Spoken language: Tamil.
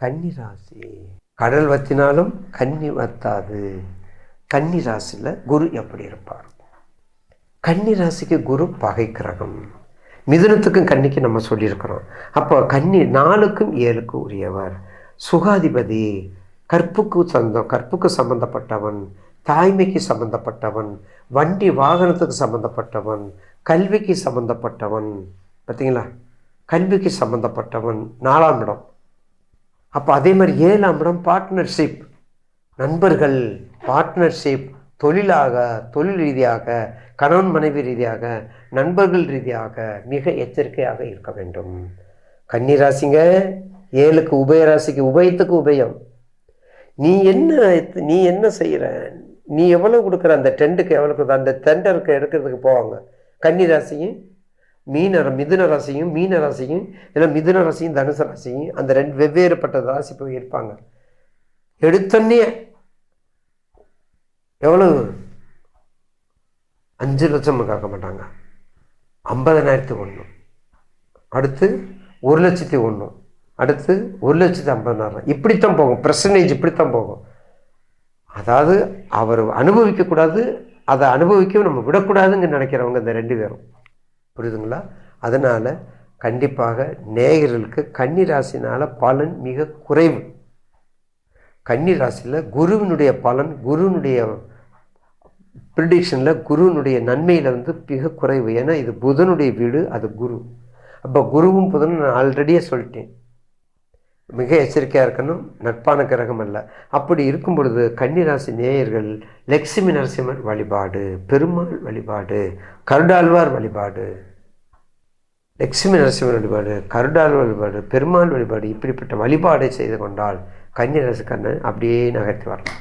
கன்னி ராசி. கடல் வத்தினாலும் கன்னி வத்தாது. கன்னி ராசியில் குரு எப்படி இருப்பார்? கன்னி ராசிக்கு குரு பகை கிரகம். மிதுனத்துக்கும் கன்னிக்கு நம்ம சொல்லியிருக்கிறோம். அப்போ கன்னி நாலுக்கும் ஏழுக்கும் உரியவர். சுகாதிபதி கற்புக்கு சொந்தம் கற்புக்கு சம்பந்தப்பட்டவன் தாய்மைக்கு சம்பந்தப்பட்டவன் வண்டி வாகனத்துக்கு சம்பந்தப்பட்டவன் கல்விக்கு சம்பந்தப்பட்டவன். பார்த்தீங்களா? கல்விக்கு சம்பந்தப்பட்டவன். நாலாம் இடம். அப்போ அதே மாதிரி ஏழாம் இடம் பார்ட்னர்ஷிப் நண்பர்கள் பார்ட்னர்ஷிப் தொழிலாக தொழில் ரீதியாக கணவன் மனைவி ரீதியாக நண்பர்கள் ரீதியாக மிக எச்சரிக்கையாக இருக்க வேண்டும். கன்னிராசிங்க ஏழுக்கு உபயராசிக்கு உபயத்துக்கு உபயம். நீ என்ன நீ என்ன செய்கிற நீ எவ்வளோ கொடுக்குற? அந்த டெண்டுக்கு எவ்வளோ கொடுக்குற? அந்த டெண்டருக்கு எடுக்கிறதுக்கு போவாங்க. கன்னிராசியும் மீன மிதுன ராசியும் மீன ராசியும் இல்லை மிதுன ராசியும் தனுசு ராசியும் அந்த ரெண்டு வெவ்வேறுபட்ட ராசி போய் இருப்பாங்க. எடுத்தோன்னே எவ்வளவு? அஞ்சு லட்சம் கேட்க மாட்டாங்க. ஐம்பதனாயிரத்து ஒன்று அடுத்து ஒரு லட்சத்தி ஒன்று அடுத்து ஒரு லட்சத்தி ஐம்பதனாயிரம் இப்படித்தான் போகும். பர்சன்டேஜ் இப்படித்தான் போகும். அதாவது அவர் அனுபவிக்கக்கூடாது அதை அனுபவிக்க நம்ம விடக்கூடாதுன்னு நினைக்கிறவங்க இந்த ரெண்டு பேரும். புரியுதுங்களா? அதனால் கண்டிப்பாக நேயர்களுக்கு கன்னி ராசினால் பலன் மிக குறைவு. கன்னி ராசியில் குருவினுடைய பலன் குருவினுடைய ப்ரிடிக்ஷனில் குருவினுடைய நன்மையில் வந்து மிக குறைவு. ஏன்னா இது புதனுடைய வீடு அது குரு. அப்போ குருவும் புதனும் நான் ஆல்ரெடியே சொல்லிட்டேன். மிக எச்சரிக்கையாக இருக்கணும் நட்பான கிரகம் அல்ல. அப்படி இருக்கும் பொழுது கன்னிராசி நேயர்கள் லக்ஷ்மி நரசிம்மர் வழிபாடு பெருமாள் வழிபாடு கருடாழ்வார் வழிபாடு. லட்சுமி நரசிம்மன் வழிபாடு கருடால் வழிபாடு பெருமாள் வழிபாடு இப்படிப்பட்ட வழிபாடை செய்து கொண்டால் கன்னிராசி கண்ணன் அப்படியே நகர்த்தி வரலாம்.